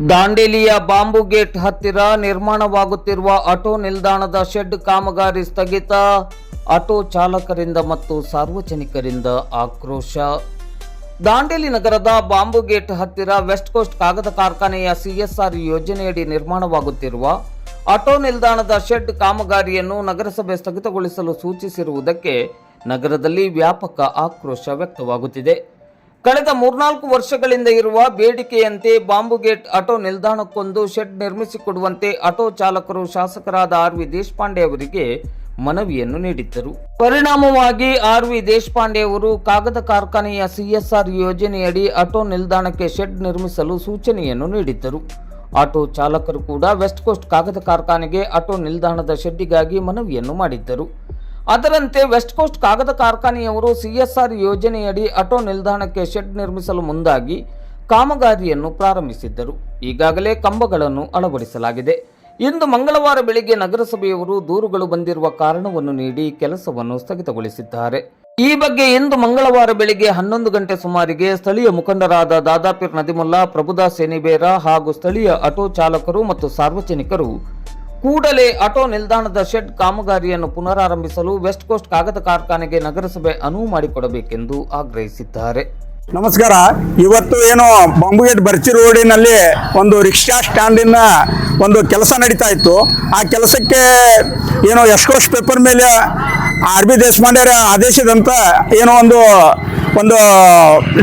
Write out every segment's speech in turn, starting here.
ದಾಂಡೇಲಿಯ bomb gate ಹತ್ತಿರ ನಿರ್ಮಾಣವಾಗುತ್ತಿರುವ auto ನಿಲ್ದಾಣದ ಶೆಡ್ ಕಾಮಗಾರಿ ಸ್ಥಗಿತ. ಆಟೋ ಚಾಲಕರಿಂದ ಮತ್ತು ಸಾರ್ವಜನಿಕರಿಂದ ಆಕ್ರೋಶ. ದಾಂಡೇಲಿ ನಗರದ ಬಾಂಬು ಗೇಟ್ ಹತ್ತಿರ ವೆಸ್ಟ್ ಕೋಸ್ಟ್ ಕಾಗದ ಕಾರ್ಖಾನೆಯ ಸಿಎಸ್ಆರ್ ಯೋಜನೆಯಡಿ ನಿರ್ಮಾಣವಾಗುತ್ತಿರುವ ಆಟೋ ನಿಲ್ದಾಣದ ಶೆಡ್ ಕಾಮಗಾರಿಯನ್ನು ನಗರಸಭೆ ಸ್ಥಗಿತಗೊಳಿಸಲು ಸೂಚಿಸಿರುವುದಕ್ಕೆ ನಗರದಲ್ಲಿ ವ್ಯಾಪಕ ಆಕ್ರೋಶ ವ್ಯಕ್ತವಾಗುತ್ತಿದೆ. ಕಳೆದ ಮೂರ್ನಾಲ್ಕು ವರ್ಷಗಳಿಂದ ಇರುವ ಬೇಡಿಕೆಯಂತೆ ಬಾಂಬು ಗೇಟ್ ಆಟೋ ನಿಲ್ದಾಣಕ್ಕೊಂದು ಶೆಡ್ ನಿರ್ಮಿಸಿಕೊಡುವಂತೆ ಆಟೋ ಚಾಲಕರು ಶಾಸಕರಾದ ಆರ್ ವಿ ದೇಶಪಾಂಡೆ ಅವರಿಗೆ ಮನವಿಯನ್ನು ನೀಡಿದ್ದರು. ಪರಿಣಾಮವಾಗಿ ಆರ್ ವಿ ದೇಶಪಾಂಡೆ ಅವರು ಕಾಗದ ಕಾರ್ಖಾನೆಯ ಸಿಎಸ್ಆರ್ ಯೋಜನೆಯಡಿ ಆಟೋ ನಿಲ್ದಾಣಕ್ಕೆ ಶೆಡ್ ನಿರ್ಮಿಸಲು ಸೂಚನೆಯನ್ನು ನೀಡಿದ್ದರು. ಆಟೋ ಚಾಲಕರು ಕೂಡ ವೆಸ್ಟ್ ಕೋಸ್ಟ್ ಕಾಗದ ಕಾರ್ಖಾನೆಗೆ ಆಟೋ ನಿಲ್ದಾಣದ ಶೆಡ್ಡಿಗಾಗಿ ಮನವಿಯನ್ನು ಮಾಡಿದ್ದರು. ಅದರಂತೆ ವೆಸ್ಟ್ ಕೋಸ್ಟ್ ಕಾಗದ ಕಾರ್ಖಾನೆಯವರು ಸಿಎಸ್ಆರ್ ಯೋಜನೆಯಡಿ ಆಟೋ ನಿಲ್ದಾಣಕ್ಕೆ ಶೆಡ್ ನಿರ್ಮಿಸಲು ಮುಂದಾಗಿ ಕಾಮಗಾರಿಯನ್ನು ಪ್ರಾರಂಭಿಸಿದ್ದರು. ಈಗಾಗಲೇ ಕಂಬಗಳನ್ನು ಅಳವಡಿಸಲಾಗಿದೆ. ಇಂದು ಮಂಗಳವಾರ ಬೆಳಿಗ್ಗೆ ನಗರಸಭೆಯವರು ದೂರುಗಳು ಬಂದಿರುವ ಕಾರಣವನ್ನು ನೀಡಿ ಕೆಲಸವನ್ನು ಸ್ಥಗಿತಗೊಳಿಸಿದ್ದಾರೆ. ಈ ಬಗ್ಗೆ ಇಂದು ಮಂಗಳವಾರ ಬೆಳಿಗ್ಗೆ ಹನ್ನೊಂದು ಗಂಟೆ ಸುಮಾರಿಗೆ ಸ್ಥಳೀಯ ಮುಖಂಡರಾದ ದಾದಾಪೀರ್ ನದಿಮುಲ್ಲಾ, ಪ್ರಭುದಾಸ್ ಸೇನಿಬೇರ ಹಾಗೂ ಸ್ಥಳೀಯ ಆಟೋ ಚಾಲಕರು ಮತ್ತು ಸಾರ್ವಜನಿಕರು ಕೂಡಲೇ ಆಟೋ ನಿಲ್ದಾಣದ ಶೆಡ್ ಕಾಮಗಾರಿಯನ್ನು ಪುನರಾರಂಭಿಸಲು ವೆಸ್ಟ್ ಕೋಸ್ಟ್ ಕಾಗದ ಕಾರ್ಖಾನೆಗೆ ನಗರಸಭೆ ಅನುವು ಮಾಡಿಕೊಡಬೇಕೆಂದು ಆಗ್ರಹಿಸಿದ್ದಾರೆ. ನಮಸ್ಕಾರ. ಇವತ್ತು ಏನು ಬಾಂಬುಗೇಟ್ ಬರ್ಚಿ ರೋಡಿನಲ್ಲಿ ಒಂದು ರಿಕ್ಷಾ ಸ್ಟ್ಯಾಂಡಿನ ಒಂದು ಕೆಲಸ ನಡೀತಾ ಇತ್ತು. ಆ ಕೆಲಸಕ್ಕೆ ಏನೋ ಎಸ್ಕೋಸ್ ಪೇಪರ್ ಮೇಲೆ ಆರ್ ಬಿ ದೇಶಪಾಂಡೆ ಆದೇಶದಂತ ಏನೋ ಒಂದು ಒಂದು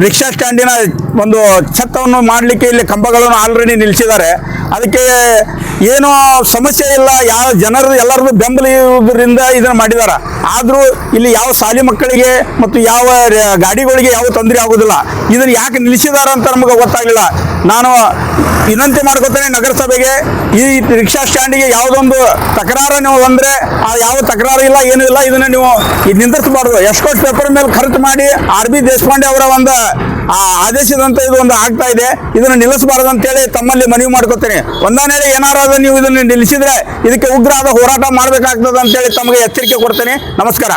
ರಿಕ್ಷಾ ಸ್ಟ್ಯಾಂಡಿನ ಒಂದು ಛತ್ತವನ್ನು ಮಾಡಲಿಕ್ಕೆ ಇಲ್ಲಿ ಕಂಬಗಳನ್ನು ಆಲ್ರೆಡಿ ನಿಲ್ಲಿಸಿದ್ದಾರೆ ಅದಕ್ಕೆ ಏನೋ ಸಮಸ್ಯೆ ಇಲ್ಲ, ಯಾವ ಜನರು ಎಲ್ಲರದು ಬೆಂಬಲ ಇರುವುದರಿಂದ ಇದನ್ನು ಮಾಡಿದ್ದಾರೆ ಆದರೂ ಇಲ್ಲಿ ಯಾವ ಶಾಲೆ ಮಕ್ಕಳಿಗೆ ಮತ್ತು ಯಾವ ಗಾಡಿಗಳಿಗೆ ಯಾವ ತೊಂದರೆ ಆಗೋದಿಲ್ಲ. ಇದನ್ನು ಯಾಕೆ ನಿಲ್ಲಿಸಿದ್ದಾರೆ ಅಂತ ನಮಗೆ ಗೊತ್ತಾಗಲಿಲ್ಲ. ನಾನು ವಿನಂತಿ ಮಾಡ್ಕೋತೇನೆ ನಗರಸಭೆಗೆ ಈ ರಿಕ್ಷಾ ಸ್ಟ್ಯಾಂಡಿಗೆ ಯಾವುದೊಂದು ತಕರಾರು ನೀವು ಬಂದರೆ ಆ ಯಾವ ತಕರಾರು ಇಲ್ಲ, ಏನೂ ಇಲ್ಲ, ಇದನ್ನು ನೀವು ಇದು ನಿಂದಿಸಬಾರ್ದು ಎಸ್ಕೋಟ್ ಪೇಪರ್ ಮೇಲೆ ಖರ್ಚು ಮಾಡಿ ಆರ್ ಬಿ ದೇಶಪಾಂಡೆ ಅವರ ಒಂದು, ಆ ಆದೇಶದಂತೆ ಇದು ಒಂದು ಆಗ್ತಾ ಇದೆ. ಇದನ್ನು ನಿಲ್ಲಿಸಬಾರದು ಅಂತೇಳಿ ತಮ್ಮಲ್ಲಿ ಮನವಿ ಮಾಡ್ಕೊತೇನೆ. ಒಂದಾನೇಳಿ ಏನಾರಾದ್ರೂ ನೀವು ಇದನ್ನು ನಿಲ್ಲಿಸಿದ್ರೆ ಇದಕ್ಕೆ ಉಗ್ರವಾದ ಹೋರಾಟ ಮಾಡಬೇಕಾಗ್ತದೆ ಅಂತೇಳಿ ತಮಗೆ ಎಚ್ಚರಿಕೆ ಕೊಡ್ತೇನೆ. ನಮಸ್ಕಾರ.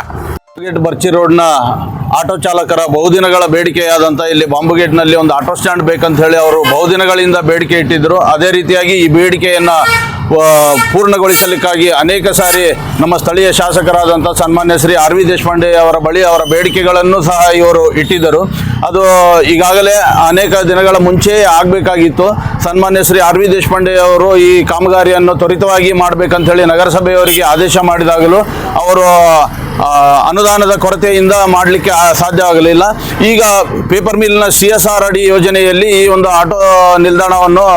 ಬರ್ಚಿ ರೋಡ್ನ ಆಟೋ ಚಾಲಕರ ಬಹುದಿನಗಳ ಬೇಡಿಕೆಯಾದಂಥ ಇಲ್ಲಿ ಬಾಂಬು ಗೇಟ್ನಲ್ಲಿ ಒಂದು ಆಟೋ ಸ್ಟ್ಯಾಂಡ್ ಬೇಕಂತ ಹೇಳಿ ಅವರು ಬಹುದಿನಗಳಿಂದ ಬೇಡಿಕೆ ಇಟ್ಟಿದ್ದರು ಅದೇ ರೀತಿಯಾಗಿ ಈ ಬೇಡಿಕೆಯನ್ನು ಪೂರ್ಣಗೊಳಿಸಲಿಕ್ಕಾಗಿ ಅನೇಕ ಸಾರಿ ನಮ್ಮ ಸ್ಥಳೀಯ ಶಾಸಕರಾದಂಥ ಸನ್ಮಾನ್ಯ ಶ್ರೀ ಆರ್ ವಿ ದೇಶಪಾಂಡೆ ಅವರ ಬಳಿ ಅವರ ಬೇಡಿಕೆಗಳನ್ನು ಸಹ ಇವರು ಇಟ್ಟಿದ್ದರು. ಅದು ಈಗಾಗಲೇ ಅನೇಕ ದಿನಗಳ ಮುಂಚೆಯೇ ಆಗಬೇಕಾಗಿತ್ತು. ಸನ್ಮಾನ್ಯ ಶ್ರೀ ಆರ್ ವಿ ದೇಶಪಾಂಡೆ ಅವರು ಈ ಕಾಮಗಾರಿಯನ್ನು ತ್ವರಿತವಾಗಿ ಮಾಡಬೇಕಂತ ಹೇಳಿ ನಗರಸಭೆಯವರಿಗೆ ಆದೇಶ ಮಾಡಿದಾಗಲೂ ಅವರು ಅನುದಾನದ ಕೊರತೆಯಿಂದ ಮಾಡಲಿಕ್ಕೆ ಸಾಧ್ಯವಾಗಲಿಲ್ಲ. ಈಗ ಪೇಪರ್ ಮಿಲ್ನ ಸಿ ಎಸ್ ಆರ್ ಅಡಿ ಯೋಜನೆಯಲ್ಲಿ ಈ ಒಂದು ಆಟೋ ನಿಲ್ದಾಣವನ್ನು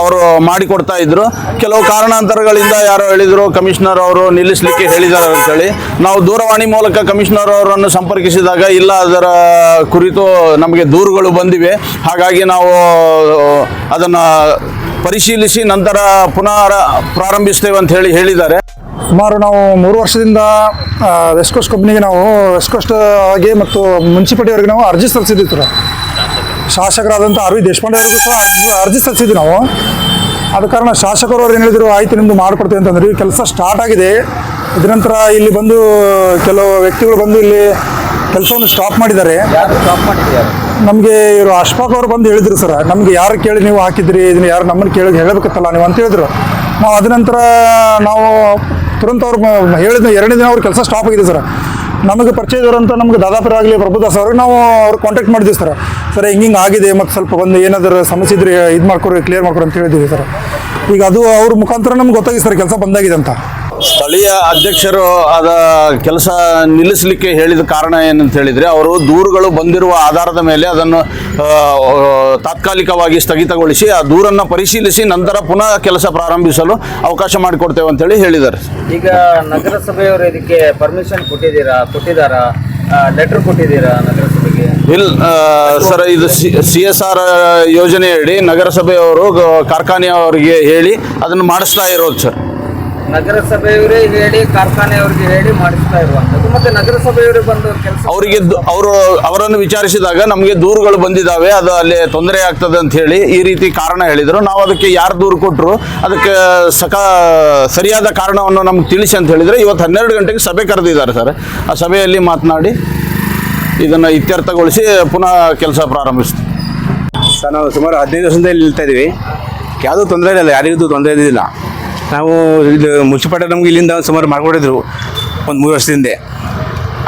ಅವರು ಮಾಡಿಕೊಡ್ತಾ ಇದ್ರು. ಕೆಲವು ಕಾರಣಾಂತರಗಳಿಂದ ಯಾರೋ ಹೇಳಿದರು, ಕಮಿಷನರ್ ಅವರು ನಿಲ್ಲಿಸಲಿಕ್ಕೆ ಹೇಳಿದ್ದಾರೆ ಅಂತೇಳಿ. ನಾವು ದೂರವಾಣಿ ಮೂಲಕ ಕಮಿಷನರ್ ಅವರನ್ನು ಸಂಪರ್ಕಿಸಿದಾಗ ಇಲ್ಲ, ಅದರ ಕುರಿತು ನಮಗೆ ದೂರುಗಳು ಬಂದಿವೆ. ಹಾಗಾಗಿ ನಾವು, ಅದನ್ನು ಪರಿಶೀಲಿಸಿ ನಂತರ ಪುನಃ ಪ್ರಾರಂಭಿಸ್ತೇವೆ ಅಂತ ಹೇಳಿ ಹೇಳಿದ್ದಾರೆ. ಸುಮಾರು ನಾವು ಮೂರು ವರ್ಷದಿಂದ ವೆಸ್ಟ್ ಕೋಸ್ಟ್ ಕಂಪ್ನಿಗೆ ನಾವು ವೆಸ್ಟ್ ಕೋಸ್ಟ್ ಆಗಿ ಮತ್ತು ಮುನ್ಸಿಪಾಲ್ಟಿಯವರಿಗೆ ನಾವು ಅರ್ಜಿ ಸಲ್ಲಿಸಿದ್ವಿ ಸರ್. ಶಾಸಕರಾದಂಥ ಆರ್ ದೇಶಪಾಂಡೆ ಅವರಿಗೂ ಸಹ ಅರ್ಜಿ ಸಲ್ಲಿಸಿದ್ವಿ ನಾವು. ಆದ ಕಾರಣ ಶಾಸಕರು ಅವ್ರು ಏನು ಹೇಳಿದ್ರು, ಆಯ್ತು ನಿಮ್ಮದು ಮಾಡಿಕೊಡ್ತೀವಿ ಅಂತಂದ್ರೆ. ಈ ಕೆಲಸ ಸ್ಟಾರ್ಟ್ ಆಗಿದೆ. ಇದರ ನಂತರ ಇಲ್ಲಿ ಬಂದು ಕೆಲವು ವ್ಯಕ್ತಿಗಳು ಬಂದು ಇಲ್ಲಿ ಕೆಲಸವನ್ನು ಸ್ಟಾಪ್ ಮಾಡಿದ್ದಾರೆ. ನಮಗೆ ಇವರು ಅಶ್ಫಾಕ್ ಅವರು ಬಂದು ಹೇಳಿದ್ರು ಸರ್. ನಮಗೆ ಯಾರು ಕೇಳಿ ನೀವು ಹಾಕಿದ್ರಿ, ಇದನ್ನ ಯಾರು ನಮ್ಮನ್ನು ಕೇಳಿ ಹೇಳಬೇಕತ್ತಲ್ಲ ನೀವು ಅಂತ ಹೇಳಿದ್ರು. ನಾವು ಅದ ನಂತರ ನಾವು ತುರಂತ ಅವ್ರು ಹೇಳಿದ ಎರಡನೇ ದಿನ ಅವ್ರ ಕೆಲಸ ಸ್ಟಾಪ್ ಆಗಿದೆ ಸರ್. ನಮಗೆ ಪರಿಚಯ ಅಂತ ನಮಗೆ ದಾದಾಪುರ ಆಗಲಿ ಪ್ರಭುದಾಸ್ ಅವ್ರಿಗೆ ನಾವು ಅವ್ರು ಕಾಂಟ್ಯಾಕ್ಟ್ ಮಾಡಿದ್ವಿ ಸರ್. ಸರ್ ಹಿಂಗೆ ಹಿಂಗೆ ಆಗಿದೆ, ಮತ್ತು ಸ್ವಲ್ಪ ಒಂದು ಏನಾದರೂ ಸಮಸ್ಯೆ ಇದ್ರೆ ಇದು ಮಾಡ್ಕೊರಿ ಕ್ಲಿಯರ್ ಮಾಡ್ಕೊರಿ ಅಂತ ಹೇಳಿದ್ದೀವಿ ಸರ್. ಈಗ ಅದು ಅವ್ರ ಮುಖಾಂತರ ನಮ್ಗೆ ಗೊತ್ತಾಗಿದೆ ಸರ್, ಕೆಲಸ ಬಂದಾಗಿದೆ ಅಂತ. ಸ್ಥಳೀಯ ಅಧ್ಯಕ್ಷರು ಅದ ಕೆಲಸ ನಿಲ್ಲಿಸಲಿಕ್ಕೆ ಹೇಳಿದ ಕಾರಣ ಏನಂತ ಹೇಳಿದರೆ ಅವರು ದೂರುಗಳು ಬಂದಿರುವ ಆಧಾರದ ಮೇಲೆ ಅದನ್ನು ತಾತ್ಕಾಲಿಕವಾಗಿ ಸ್ಥಗಿತಗೊಳಿಸಿ ಆ ದೂರನ್ನು ಪರಿಶೀಲಿಸಿ ನಂತರ ಪುನಃ ಕೆಲಸ ಪ್ರಾರಂಭಿಸಲು ಅವಕಾಶ ಮಾಡಿಕೊಡ್ತೇವೆ ಅಂತೇಳಿ ಹೇಳಿದ್ದಾರೆ. ಈಗ ನಗರಸಭೆಯವರು ಇದಕ್ಕೆ ಪರ್ಮಿಷನ್ ಕೊಟ್ಟಿದ್ದೀರಾ? ಕೊಟ್ಟಿದ್ದಾರಾ? ಲೆಟರ್ ಕೊಟ್ಟಿದ್ದೀರಾ ನಗರಸಭೆಗೆ? ಇಲ್ಲ ಸರ್ ಇದು ಸಿ ಎಸ್ ಆರ್ ಯೋಜನೆಯಡಿ ನಗರಸಭೆಯವರು ಕಾರ್ಖಾನೆಯವರಿಗೆ ಹೇಳಿ ಅದನ್ನು ಮಾಡಿಸ್ತಾ ಇರೋದು ಸರ್. ನಗರಸಭೆಯವರೇ ಹೇಳಿ ಕಾರ್ಖಾನೆಯವರಿಗೆ ಹೇಳಿ ಮಾಡಿಸ್ತಾ ಇರುವಂತದ್ದು ಮತ್ತೆ ನಗರಸಭೆಯವರು ಬಂದು ಕೆಲಸ ಅವರಿಗೆ ಅವರು ಅವರನ್ನು ವಿಚಾರಿಸಿದಾಗ ನಮಗೆ ದೂರುಗಳು ಬಂದಿದ್ದಾವೆ ಅದು ಅಲ್ಲಿ ತೊಂದರೆ ಆಗ್ತದೆ ಅಂತ ಹೇಳಿ ಈ ರೀತಿ ಕಾರಣ ಹೇಳಿದರು. ನಾವು ಅದಕ್ಕೆ ಯಾರು ದೂರು ಕೊಟ್ಟರು ಅದಕ್ಕೆ ಸಕ ಸರಿಯಾದ ಕಾರಣವನ್ನು ನಮ್ಗೆ ತಿಳಿಸಿ ಅಂತ ಹೇಳಿದರೆ ಇವತ್ತು ಹನ್ನೆರಡು ಗಂಟೆಗೆ ಸಭೆ ಕರೆದಿದ್ದಾರೆ ಸರ್. ಆ ಸಭೆಯಲ್ಲಿ ಮಾತನಾಡಿ ಇದನ್ನು ಇತ್ಯರ್ಥಗೊಳಿಸಿ ಪುನಃ ಕೆಲಸ ಪ್ರಾರಂಭಿಸ್ತೀವಿ ಸರ್ ನಾವು ಸುಮಾರು ಹದಿನೈದು ವರ್ಷದಿಂದ ಇಲ್ಲಿ ನಿಲ್ತಾ ಇದ್ದೀವಿ ಯಾವುದೂ ತೊಂದರೆ ಇಲ್ಲ ಯಾರಿಗೂ ತೊಂದರೆ ಇದ್ದಿಲ್ಲ. ನಾವು ಇದು ಮುನ್ಸಿಪಾಲ್ಟಿ ನಮ್ಗೆ ಇಲ್ಲಿಂದ ಸುಮಾರು ಮಾಡಿಕೊಡಿದ್ರು ಒಂದು ಮೂರು ವರ್ಷದಿಂದ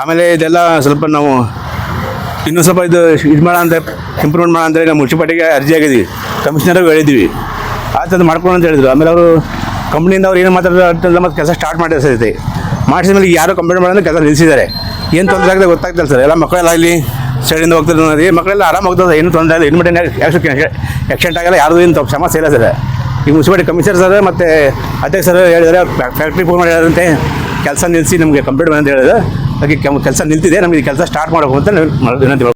ಆಮೇಲೆ ಇದೆಲ್ಲ ಸ್ವಲ್ಪ ನಾವು ಇನ್ನೂ ಸ್ವಲ್ಪ ಇದು ಇದು ಮಾಡೋಣ ಅಂತ ಇಂಪ್ರೂವ್ಮೆಂಟ್ ಮಾಡೋಣ ಅಂದರೆ ನಾವು ಮುನ್ಸಿಪಾಲ್ಟಿಗೆ ಅರ್ಜಿ ಆಗಿದ್ವಿ ಕಮಿಷನರ್ಗೆ ಹೇಳಿದ್ವಿ. ಅದು ಮಾಡ್ಕೊಂಡು ಅಂತ ಹೇಳಿದ್ರು. ಆಮೇಲೆ ಅವರು ಕಂಪ್ನಿಯಿಂದ ಅವ್ರು ಏನು ಮಾತಾಡ್ತಾರೆ ಮತ್ತು ಕೆಲಸ ಸ್ಟಾರ್ಟ್ ಮಾಡಿದ ಸರಿ ಮಾಡಿಸಿದ ಮೇಲೆ ಯಾರು ಕಂಪ್ಲೇಂಟ್ ಮಾಡಿದ್ರೆ ಕೆಲಸ ನಿಲ್ಲಿಸಿದ್ದಾರೆ. ಏನು ತೊಂದರೆ ಆಗಿದೆ ಗೊತ್ತಾಗ್ತಿಲ್ಲ ಸರ್. ಎಲ್ಲ ಮಕ್ಕಳೆಲ್ಲ ಇಲ್ಲಿ ಸೈಡಿಂದ ಹೋಗ್ತಿದ್ರು ನೋಡಿ. ಮಕ್ಕಳೆಲ್ಲ ಆರಾಮ ಹೋಗ್ತದೆ ಏನು ತೊಂದರೆ ಇಲ್ಲ. ಇನ್ಮಿಟೇನ್ ಆಕ್ಸಿಡೆಂಟ್ ಆಗಲ್ಲ. ಯಾರು ಏನು ಸಮಸ್ಯೆ ಇಲ್ಲ ಸರ್. ಈಗ ಮುನ್ಸಿಪಾಲಿಟಿ ಕಮಿಷನರ್ ಸರ್ ಮತ್ತು ಸರ್ ಹೇಳಿದರೆ ಫ್ಯಾಕ್ಟ್ರಿ ಫೋನ್ ಮಾಡಿ ಹೇಳಿದಂತೆ ಕೆಲಸ ನಿಲ್ಲಿಸಿ ನಮಗೆ ಕಂಪ್ಲೀಟ್ ಅಂತ ಹೇಳಿದ್ರೆ. ಅದಕ್ಕೆ ಕೆಲಸ ನಿಲ್ತಿದೆ, ನಮಗೆ ಕೆಲಸ ಸ್ಟಾರ್ಟ್ ಮಾಡಬೇಕು ಅಂತ ವಿನಂತಿ